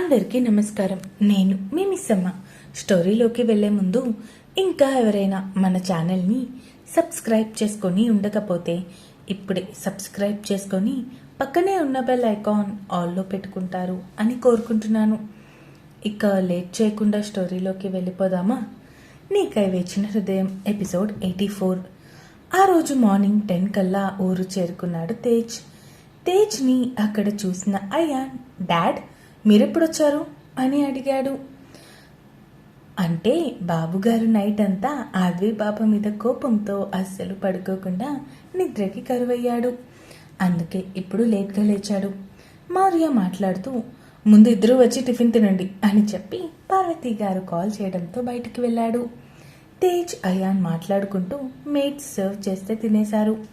అందరికీ నమస్కారం. నేను మీ మిస్సమ్మ. స్టోరీలోకి వెళ్ళే ముందు ఇంకా ఎవరైనా మన ఛానల్ని సబ్స్క్రైబ్ చేసుకొని ఉండకపోతే ఇప్పుడే సబ్స్క్రైబ్ చేసుకొని పక్కనే ఉన్న బెల్ ఐకాన్ ఆల్లో పెట్టుకుంటారు అని కోరుకుంటున్నాను. ఇక లేట్ చేయకుండా స్టోరీలోకి వెళ్ళిపోదామా? నీకై వేచిన హృదయం ఎపిసోడ్ ఎయిటీ ఫోర్. ఆ రోజు మార్నింగ్ టెన్ కల్లా ఊరు చేరుకున్నాడు తేజ్. తేజ్ని అక్కడ చూసిన అయాన్ డాడ్ మీరెప్పుడొచ్చారు? అని అడిగాడు. అంటే బాబుగారు నైట్ అంతా ఆద్వి పాప మీద కోపంతో అస్సలు పడుకోకుండా నిద్రకి కరువయ్యాడు. అందుకే ఇప్పుడు లేట్గా లేచాడు. మౌర్య మాట్లాడుతూ ముందు ఇద్దరూ వచ్చి టిఫిన్ తినండి అని చెప్పి పార్వతి గారు కాల్ చేయడంతో బయటికి వెళ్ళాడు. తేజ్ అయాన్ మాట్లాడుకుంటూ మేట్స్ సర్వ్ చేస్తే తినేశారు.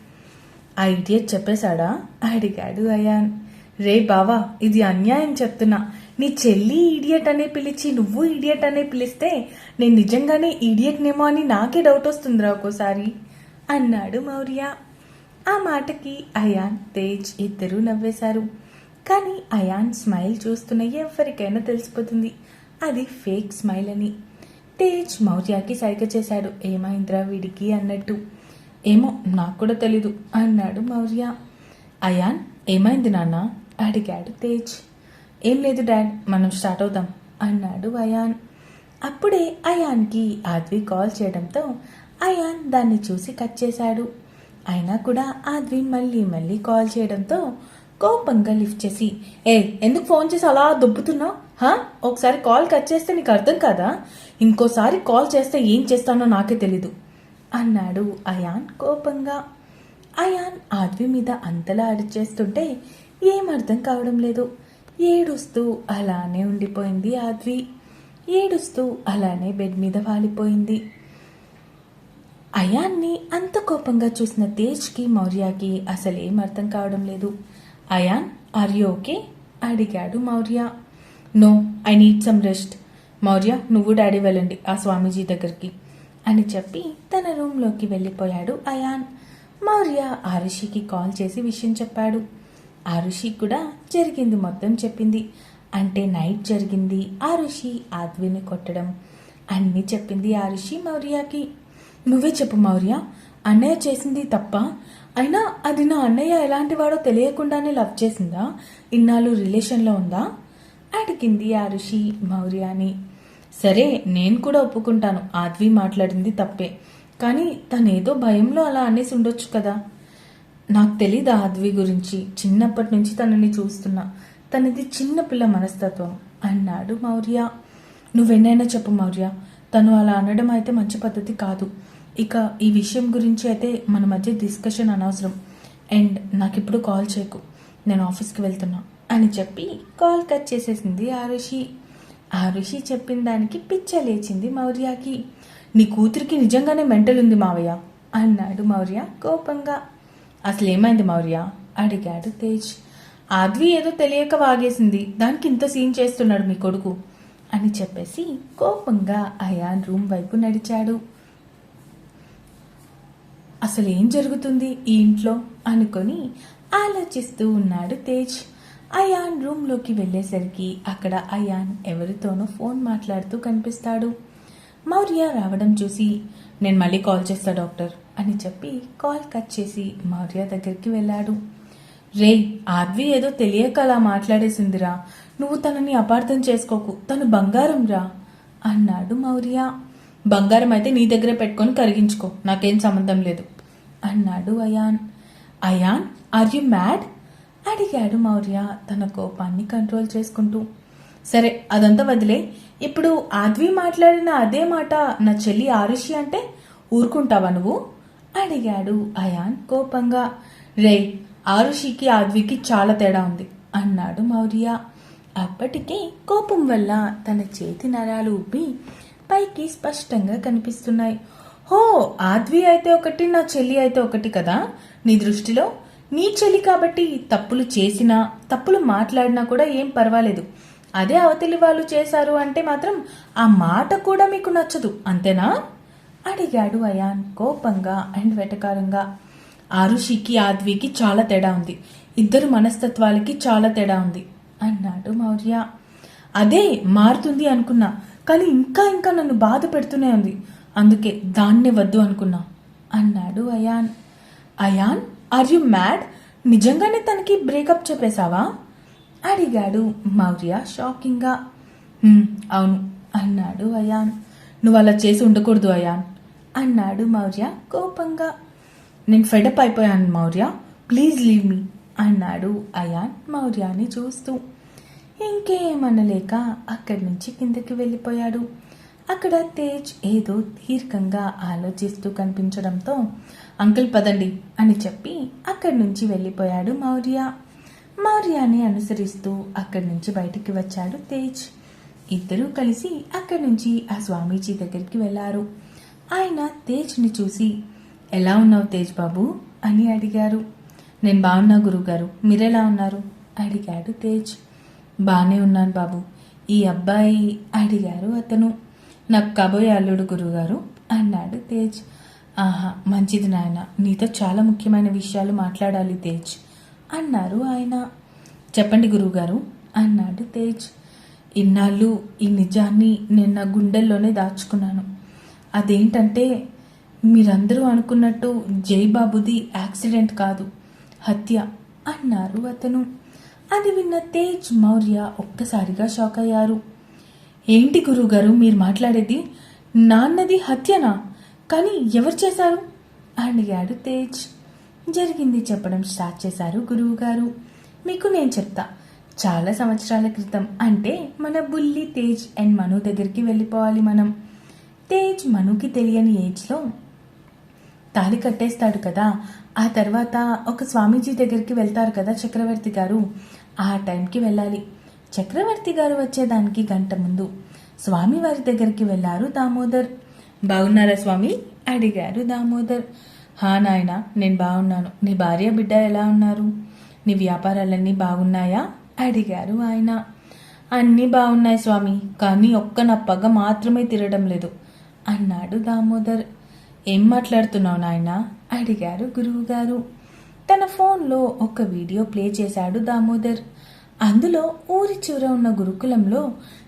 ఆ ఇడియట్ చెప్పేశాడా? అడిగాడు అయాన్. రే బావా ఇది అన్యాయం చెప్తున్నా. నీ చెల్లి ఈడియట్ అనే పిలిచి నువ్వు ఈడియట్ అనే పిలిస్తే నేను నిజంగానే ఈడియట్నేమో అని నాకే డౌట్ వస్తుందిరా ఒక్కోసారి. అన్నాడు మౌర్య. ఆ మాటకి అయాన్ తేజ్ ఇద్దరూ నవ్వేశారు. కానీ అయాన్ స్మైల్ చూస్తున్న ఎవరికైనా తెలిసిపోతుంది. అది ఫేక్ స్మైల్ అని. తేజ్ మౌర్యకి సరిగ చేశాడు. ఏమైందిరా వీడికి అన్నట్టు. ఏమో నాకు కూడా తెలీదు అన్నాడు మౌర్య. అయాన్ ఏమైంది నాన్న? అడిగాడు తేజ్. ఏం లేదు డాడ్ మనం స్టార్ట్ అవుదాం అన్నాడు అయాన్. అప్పుడే అయాన్కి ఆద్వి కాల్ చేయడంతో అయాన్ దాన్ని చూసి కట్ చేశాడు. అయినా కూడా ఆద్వి మళ్ళీ మళ్ళీ కాల్ చేయడంతో కోపంగా లిఫ్ట్ చేసి ఏ ఎందుకు ఫోన్ చేసి అలా దుబ్బుతున్నావు? హా? ఒకసారి కాల్ కట్ చేస్తే నీకు అర్థం కాదా? ఇంకోసారి కాల్ చేస్తే ఏం చేస్తానో నాకే తెలీదు అన్నాడు అయాన్ కోపంగా. అయాన్ ఆద్వి మీద అంతలా అరిచేస్తుంటే ఏం అర్థం కావడం లేదు. ఏడుస్తూ అలానే ఉండిపోయింది ఆద్వి ఏడుస్తూ అలానే బెడ్ మీద వాలిపోయింది. అయాన్ని అంత కోపంగా చూసిన తేజ్కి మౌర్యకి అసలేం అర్థం కావడం లేదు. అయాన్ ఆర్ యూ ఓకే అడిగాడు Maurya. No I need some rest Maurya నువ్వు డాడీ వెళ్ళండి ఆ స్వామీజీ దగ్గరికి. అని చెప్పి తన రూమ్లోకి వెళ్ళిపోయాడు అయాన్. మౌర్య ఆరుషికి కాల్ చేసి విషయం చెప్పాడు. ఆరుషి కూడా జరిగింది మొత్తం చెప్పింది. అంటే నైట్ జరిగింది. ఆరుషి ఆద్విని కొట్టడం. అన్నీ చెప్పింది ఆరుషి మౌర్యకి. నువ్వే చెప్పు మౌర్య అన్నయ్య చేసింది తప్ప అయినా అది నా అన్నయ్య ఎలాంటి వాడో తెలియకుండానే లవ్ చేసిందా? ఇన్నాళ్ళు రిలేషన్లో ఉందా? అడిగింది ఆరుషి మౌర్యాని. సరే నేను కూడా ఒప్పుకుంటాను. ఆద్వి మాట్లాడింది తప్పే. కానీ తనేదో భయంలో అలా అనేసి ఉండొచ్చు కదా. నాకు తెలీదు ఆద్వి గురించి. చిన్నప్పటి నుంచి తనని చూస్తున్నా. తనది చిన్నపిల్ల మనస్తత్వం. అన్నాడు మౌర్య. నువ్వెన్నైనా చెప్పు మౌర్య. తను అలా అనడం అయితే మంచి పద్ధతి కాదు. ఇక ఈ విషయం గురించి అయితే మన మధ్య డిస్కషన్ అనవసరం. అండ్ నాకు ఇప్పుడు కాల్ చేయకు. నేను ఆఫీస్కి వెళ్తున్నా. అని చెప్పి కాల్ కట్ చేసేసింది ఆరుషి. ఆరుషి చెప్పిన దానికి పిచ్చ లేచింది మౌర్యకి. నీ కూతురికి నిజంగానే మెంటల్ ఉంది మావయ్య. అన్నాడు మౌర్య కోపంగా. అసలేమైంది మౌర్య? అడిగాడు తేజ్. ఆద్వి ఏదో తెలియక వాగేసింది. దానికి ఇంత సీన్ చేస్తున్నాడు మీ కొడుకు అని చెప్పేసి కోపంగా అయాన్ రూమ్ వైపు నడిచాడు. అసలు ఏం జరుగుతుంది ఈ ఇంట్లో? అనుకొని ఆలోచిస్తూ ఉన్నాడు తేజ్. అయాన్ రూమ్లోకి వెళ్ళేసరికి అక్కడ అయాన్ ఎవరితోనో ఫోన్ మాట్లాడుతూ కనిపిస్తాడు. మౌర్య రావడం చూసి నేను మళ్ళీ కాల్ చేస్తా డాక్టర్. అని చెప్పి కాల్ కట్ చేసి మౌర్య దగ్గరికి వెళ్ళాడు. రే ఆద్వి ఏదో తెలియక అలా మాట్లాడేసిందిరా. నువ్వు తనని అపార్థం చేసుకోకు. తను బంగారం రా అన్నాడు మౌర్య. బంగారం అయితే నీ దగ్గర పెట్టుకొని కరిగించుకో. నాకేం సంబంధం లేదు అన్నాడు Ayaan. Ayaan are you mad? అడిగాడు మౌర్య తన కోపాన్ని కంట్రోల్ చేసుకుంటూ. సరే అదంతా వదిలే. ఇప్పుడు ఆద్వి మాట్లాడిన అదే మాట నా చెల్లి ఆరుషి అంటే ఊరుకుంటావా నువ్వు? అడిగాడు అయాన్ కోపంగా. రే ఆరుషికి ఆద్వికి చాలా తేడా ఉంది అన్నాడు మౌర్య. అప్పటికే కోపం వల్ల తన చేతి నరాలు ఉబ్బి పైకి స్పష్టంగా కనిపిస్తున్నాయి. హో ఆద్వి అయితే ఒకటి నా చెల్లి అయితే ఒకటి కదా? నీ దృష్టిలో? నీ చెల్లి కాబట్టి తప్పులు చేసినా తప్పులు మాట్లాడినా కూడా ఏం పర్వాలేదు. అదే అవతలి వాళ్ళు చేశారు అంటే మాత్రం ఆ మాట కూడా మీకు నచ్చదు అంతేనా? అడిగాడు అయాన్ కోపంగా అండ్ వెటకారంగా. ఆరుషికి ఆద్వికి చాలా తేడా ఉంది. ఇద్దరు మనస్తత్వాలకి చాలా తేడా ఉంది అన్నాడు మౌర్య. అదే మారుతుంది అనుకున్నా కానీ ఇంకా ఇంకా నన్ను బాధ పెడుతూనే ఉంది. అందుకే దాన్నే వద్దు అనుకున్నా అన్నాడు Ayaan. Ayaan are you mad? నిజంగానే తనకి బ్రేకప్ చెప్పేశావా? అడిగాడు మౌర్య షాకింగ్గా. అవును అన్నాడు అయాన్. నువ్వు అలా చేసి ఉండకూడదు అయాన్. అన్నాడు మౌర్య కోపంగా. నేను ఫెడప్ అయిపోయాను మౌర్య. ప్లీజ్ లీవ్ మీ అన్నాడు అయాన్ మౌర్యాని చూస్తూ. ఇంకేమనలేక అక్కడి నుంచి కిందకి వెళ్ళిపోయాడు. అక్కడ తేజ్ ఏదో దీర్ఘంగా ఆలోచిస్తూ కనిపించడంతో అంకుల్ పదండి అని చెప్పి అక్కడి నుంచి వెళ్ళిపోయాడు మౌర్య. మౌర్యాని అనుసరిస్తూ అక్కడి నుంచి బయటికి వచ్చాడు తేజ్. ఇద్దరూ కలిసి అక్కడి నుంచి ఆ స్వామీజీ దగ్గరికి వెళ్ళారు ఆయన తేజ్ని చూసి ఎలా ఉన్నావు తేజ్ బాబు? అని అడిగారు. నేను బాగున్నా మీరు మీరెలా ఉన్నారు? అడిగాడు తేజ్. బాగానే ఉన్నాను బాబు. ఈ అబ్బాయి అడిగారు అతను. నాకు కాబోయే అల్లుడు గురుగారు అన్నాడు తేజ్. ఆహా మంచిది నాయన. నీతో చాలా ముఖ్యమైన విషయాలు మాట్లాడాలి తేజ్. అన్నారు ఆయన. చెప్పండి గురువుగారు. అన్నాడు తేజ్. ఇన్నాళ్ళు ఈ నిజాన్ని నేను నా గుండెల్లోనే దాచుకున్నాను. అదేంటంటే మీరందరూ అనుకున్నట్టు జైబాబుది యాక్సిడెంట్ కాదు హత్య అన్నారు అతను. అది విన్న తేజ్ మౌర్య ఒక్కసారిగా షాక్ అయ్యారు ఏంటి గురువుగారు మీరు మాట్లాడేది నాన్నది హత్యనా? కానీ ఎవరు చేశారు? అడిగాడు తేజ్. జరిగింది చెప్పడం స్టార్ట్ చేశారు గురువుగారు. మీకు నేను చెప్తా చాలా సంవత్సరాల క్రితం అంటే మన బుల్లి తేజ్ అండ్ మను దగ్గరికి వెళ్ళిపోవాలి మనం. తేజ్ మనుకి తెలియని ఏజ్లో తాళి కట్టేస్తాడు కదా. ఆ తర్వాత ఒక స్వామీజీ దగ్గరికి వెళ్తారు కదా చక్రవర్తి గారు. ఆ టైంకి వెళ్ళాలి. చక్రవర్తి గారు వచ్చేదానికి గంట ముందు స్వామి వారి దగ్గరికి వెళ్ళారు దామోదర్. బాగున్నారా స్వామి? అడిగారు దామోదర్. హా నాయన నేను బాగున్నాను. నీ భార్య బిడ్డ ఎలా ఉన్నారు? నీ వ్యాపారాలన్నీ బాగున్నాయా? అడిగారు ఆయన. అన్నీ బాగున్నాయి స్వామి కానీ ఒక్క నా పగ మాత్రమే తిరగడం లేదు. అన్నాడు దామోదర్. ఏం మాట్లాడుతున్నావు నాయన? అడిగారు గురువుగారు. తన ఫోన్లో ఒక వీడియో ప్లే చేశాడు దామోదర్. అందులో ఊరి చివర ఉన్న గురుకులంలో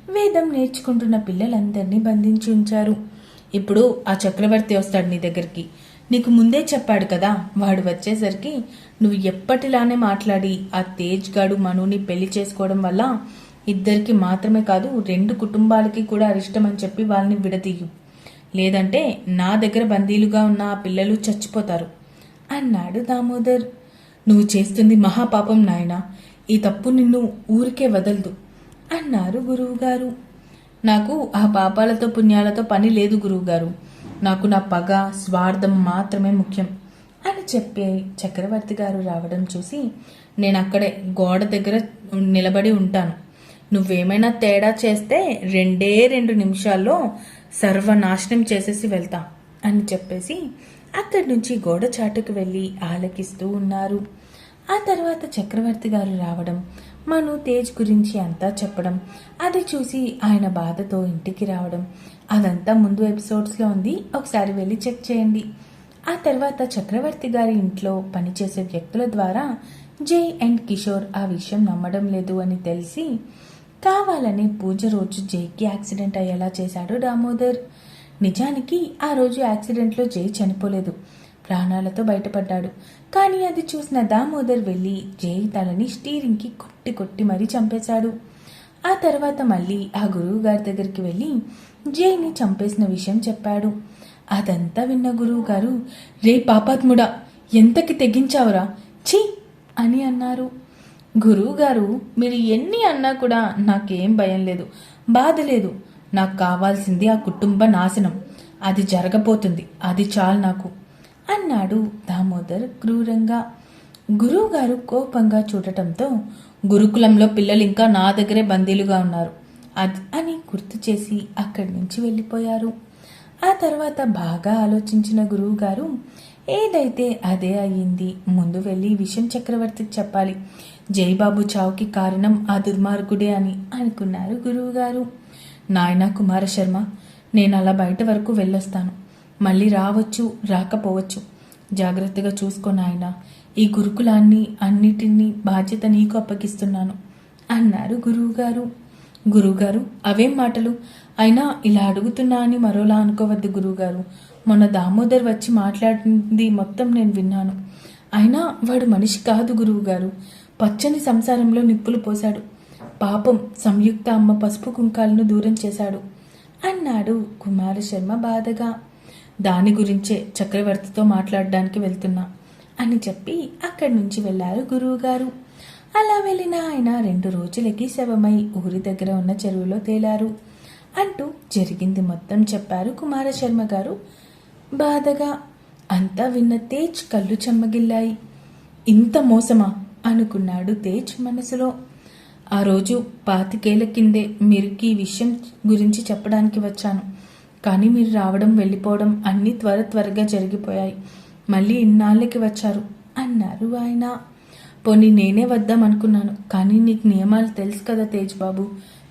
వేదం నేర్చుకుంటున్న పిల్లలందరినీ బంధించి ఉంచారు. ఇప్పుడు ఆ చక్రవర్తి వస్తాడు నీ దగ్గరికి. నీకు ముందే చెప్పాడు కదా వాడు వచ్చేసరికి నువ్వు ఎప్పటిలానే మాట్లాడి ఆ తేజ్ గాడు మనుని పెళ్ళి చేసుకోవడం వల్ల ఇద్దరికి మాత్రమే కాదు రెండు కుటుంబాలకి కూడా అరిష్టం అని చెప్పి వాళ్ళని విడదీయు లేదంటే నా దగ్గర బందీలుగా ఉన్న ఆ పిల్లలు చచ్చిపోతారు. అన్నాడు దామోదర్. నువ్వు చేస్తుంది మహాపాపం నాయన. ఈ తప్పు నిన్ను ఊరికే వదలదు అన్నారు గురువుగారు. నాకు ఆ పాపాలతో పుణ్యాలతో పని లేదు గురువుగారు. నాకు నా పగ స్వార్థం మాత్రమే ముఖ్యం అని చెప్పే చక్రవర్తి గారు రావడం చూసి నేను అక్కడే గోడ దగ్గర నిలబడి ఉంటాను. నువ్వేమైనా తేడా చేస్తే రెండే రెండు నిమిషాల్లో సర్వనాశనం చేసేసి వెళ్తా అని చెప్పేసి అక్కడి నుంచి గోడ చాటుకు వెళ్ళి ఆలకిస్తూ ఉన్నారు. ఆ తర్వాత చక్రవర్తి గారు రావడం మను తేజ్ గురించి అంతా చెప్పడం అది చూసి ఆయన బాధతో ఇంటికి రావడం అదంతా ముందు ఎపిసోడ్స్లో ఉంది. ఒకసారి వెళ్ళి చెక్ చేయండి. ఆ తర్వాత చక్రవర్తి గారి ఇంట్లో పనిచేసే వ్యక్తుల ద్వారా జై అండ్ కిషోర్ ఆ విషయం నమ్మడం లేదు అని తెలిసి కావాలని పూజ రోజు జైకి యాక్సిడెంట్ అయ్యేలా చేశాడు దామోదర్. నిజానికి ఆ రోజు యాక్సిడెంట్లో జై చనిపోలేదు. ప్రాణాలతో బయటపడ్డాడు. కానీ అది చూసిన దామోదర్ వెళ్ళి జై తలని స్టీరింగ్కి కొట్టి కొట్టి మరీ చంపేశాడు. ఆ తర్వాత మళ్ళీ ఆ గురువు గారి దగ్గరికి వెళ్ళి జైని చంపేసిన విషయం చెప్పాడు. అదంతా విన్న గురువు గారు రే పాపాత్ముడా ఎంతకి తెగించావురా? ఛీ! అని అన్నారు. గురువు గారు మీరు ఎన్ని అన్నా కూడా నాకేం భయం లేదు బాధ లేదు. నాకు కావాల్సింది ఆ కుటుంబ నాశనం. అది జరగబోతుంది అది చాలు నాకు అన్నాడు దామోదర్ క్రూరంగా. గురువుగారు కోపంగా చూడటంతో గురుకులంలో పిల్లలు ఇంకా నా దగ్గరే బందీలుగా ఉన్నారు. అది అని గుర్తు చేసి అక్కడి నుంచి వెళ్ళిపోయారు. ఆ తర్వాత బాగా ఆలోచించిన గురువుగారు ఏదైతే అదే అయ్యింది ముందు వెళ్ళి విషయం చక్రవర్తికి చెప్పాలి. జైబాబు చావుకి కారణం ఆ దుర్మార్గుడే అని అనుకున్నారు గురువుగారు. నాయన కుమార శర్మ నేను అలా బయట వరకు వెళ్ళొస్తాను. మళ్ళీ రావచ్చు రాకపోవచ్చు. జాగ్రత్తగా చూసుకో నాయన. ఈ గురుకులాన్ని అన్నిటినీ బాధ్యత నీకు అప్పగిస్తున్నాను అన్నారు గురువుగారు. గురువుగారు అవేం మాటలు? అయినా ఇలా అడుగుతున్నా అని మరోలా అనుకోవద్దు గురువుగారు. మొన్న దామోదర్ వచ్చి మాట్లాడింది మొత్తం నేను విన్నాను. అయినా వాడు మనిషి కాదు గురువుగారు. పచ్చని సంసారంలో నిప్పులు పోశాడు. పాపం సంయుక్త అమ్మ పసుపు కుంకాలను దూరం చేశాడు. అన్నాడు కుమార శర్మ బాధగా. దాని గురించే చక్రవర్తితో మాట్లాడడానికి వెళ్తున్నా అని చెప్పి అక్కడి నుంచి వెళ్ళారు గురువుగారు. అలా వెళ్ళిన ఆయన రెండు రోజులకి శవమై ఊరి దగ్గర ఉన్న చెరువులో తేలారు అంటూ జరిగింది మొత్తం చెప్పారు కుమార శర్మ గారు. బాధగా అంతా విన్న తేజ్ కళ్ళు చెమ్మగిల్లాయి. ఇంత మోసమా? అనుకున్నాడు తేజ్ మనసులో. ఆ రోజు పాతికేళ్ళ కిందే మీరుకి ఈ విషయం గురించి చెప్పడానికి వచ్చాను. కానీ మీరు రావడం వెళ్ళిపోవడం అన్నీ త్వర త్వరగా జరిగిపోయాయి. మళ్ళీ ఇన్నాళ్ళకి వచ్చారు అన్నారు ఆయన. పోనీ నేనే వద్దాం అనుకున్నాను. కానీ నీకు నియమాలు తెలుసు కదా తేజ్ బాబు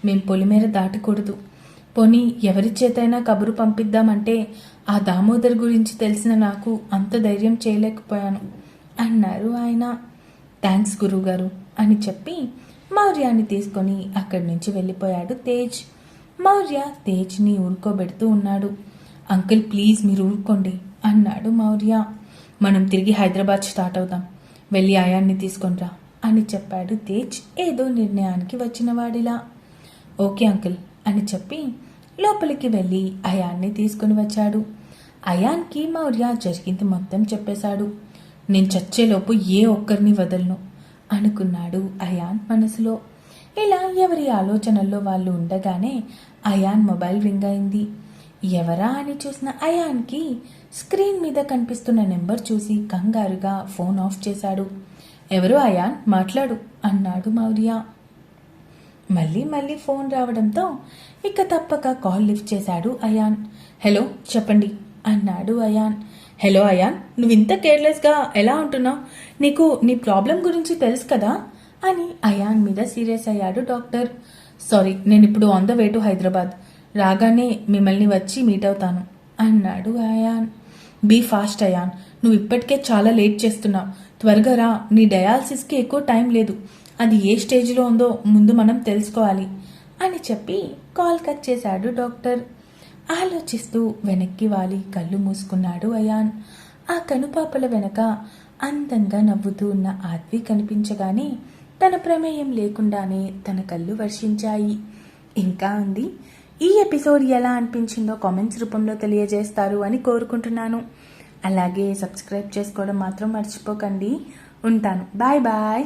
మేం పొలిమేర దాటకూడదు. పోనీ ఎవరి చేతైనా కబురు పంపిద్దామంటే ఆ దామోదర్ గురించి తెలిసిన నాకు అంత ధైర్యం చేయలేకపోయాను అన్నారు ఆయన. థ్యాంక్స్ గురువుగారు అని చెప్పి మౌర్యాన్ని తీసుకొని అక్కడి నుంచి వెళ్ళిపోయాడు తేజ్. మౌర్య తేజ్ని ఊరుకోబెడుతూ ఉన్నాడు. అంకుల్ ప్లీజ్ మీరు ఊరుకోండి అన్నాడు మౌర్య. మనం తిరిగి హైదరాబాద్ స్టార్ట్ అవుదాం. వెళ్ళి ఆయాన్ని తీసుకొనిరా అని చెప్పాడు తేజ్ ఏదో నిర్ణయానికి వచ్చిన వాడిలా. ఓకే అంకుల్ అని చెప్పి లోపలికి వెళ్ళి అయాన్ని తీసుకుని వచ్చాడు. అయాన్కి మౌర్య జరిగింది మొత్తం చెప్పేశాడు. నేను చచ్చేలోపు ఏ ఒక్కరిని వదలను? అనుకున్నాడు అయాన్ మనసులో. ఇలా ఎవరి ఆలోచనల్లో వాళ్ళు ఉండగానే అయాన్ మొబైల్ రింగ్ అయింది. ఎవరా అని చూసిన అయాన్కి స్క్రీన్ మీద కనిపిస్తున్న నెంబర్ చూసి కంగారుగా ఫోన్ ఆఫ్ చేశాడు. ఎవరు అయాన్? మాట్లాడు అన్నాడు మౌర్య. మళ్ళీ మళ్ళీ ఫోన్ రావడంతో ఇక తప్పక కాల్ లిఫ్ట్ చేశాడు అయాన్. హలో చెప్పండి అన్నాడు అయాన్. హలో అయాన్ నువ్వు ఇంత కేర్లెస్గా ఎలా ఉంటున్నావు? నీకు నీ ప్రాబ్లం గురించి తెలుసు కదా? అని అయాన్ మీద సీరియస్ అయ్యాడు డాక్టర్. సారీ నేను ఇప్పుడు on the way to Hyderabad రాగానే మిమ్మల్ని వచ్చి మీట్ అవుతాను అన్నాడు అయాన్ బీ ఫాస్ట్ అయాన్ నువ్వు ఇప్పటికే చాలా లేట్ చేస్తున్నావు. త్వరగా రా. నీ డయాలసిస్కి ఎక్కువ టైం లేదు. అది ఏ స్టేజ్లో ఉందో ముందు మనం తెలుసుకోవాలి అని చెప్పి కాల్ కట్ చేశాడు డాక్టర్. ఆలోచిస్తూ వెనక్కి వాలి కళ్ళు మూసుకున్నాడు అయాన్. ఆ కనుపాపల వెనక అందంగా నవ్వుతూ ఉన్న ఆద్వి కనిపించగానే తన ప్రమేయం లేకుండానే తన కళ్ళు వర్షించాయి. ఇంకా ఉంది ఈ ఎపిసోడ్ ఎలా అనిపించిందో కామెంట్స్ రూపంలో తెలియజేస్తారు అని కోరుకుంటున్నాను. అలాగే సబ్స్క్రైబ్ చేసుకోవడం మాత్రం మర్చిపోకండి. ఉంటాను. Bye bye.